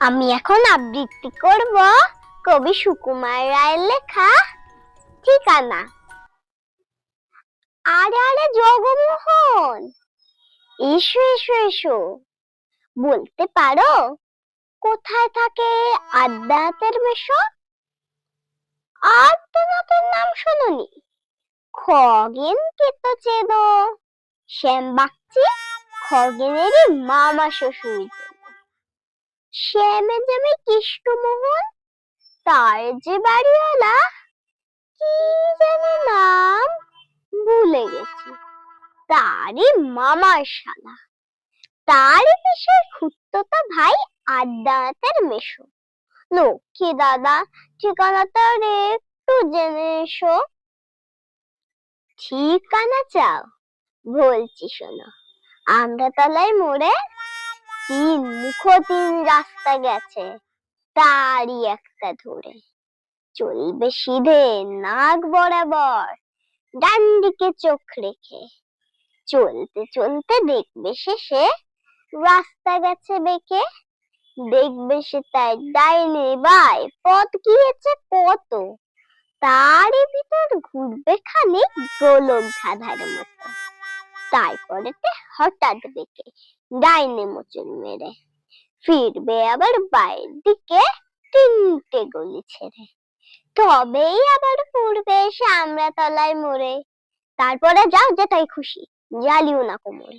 আমি এখন আবৃত্তি করব কবি সুকুমার রায়ের লেখা ঠিকানা। আরে আরে জগমোহন। এসো এসো এসো। বলতে পারো, কোথায় থাকে আদ্যাতের তো নতুন নাম শুনুনি। খগেন কে তো চেনো শ্যাম বাগচি খগেনেরই মামা শ্বশুর। জামাই কৃষ্ণমোহন? তার যে বাড়িওয়ালা? কি জানি নাম ভুলে গেছি। তারই মামার শালা। খুঁড়তো ভাই আদ্যাতের মেশো। লক্ষ্মী দাদা ঠিকানাটা একটু জেনে এসো। ঠিকানা চাও, বলছি শোনো। আমরা তলায় মোড়ে তিন মুখো তিন রাস্তা গেছে, তারই একটা ধরে। চলবে সিধে নাক বরাবর, ডান দিকে চোখ রেখে। চলতে চলতে দেখবে শেষে রাস্তা গেছে বেঁকে। দেখবে সে তাই ডাইনে বাই পথ গিয়েছে কত তারই ভিতর ঘুরবে খানিক গোলক ধাঁধার মতো। তারপরেতে হঠাৎ দেখে ডাইনে মোচন মেরে ফিরবে আবার বাইরের দিকে তিনটে গলি ছেড়ে। তবেই আবার পড়বে এসে আমরা তলায় মরে তারপরে যাও যেটাই খুশি, জ্বালিও না কোমরে।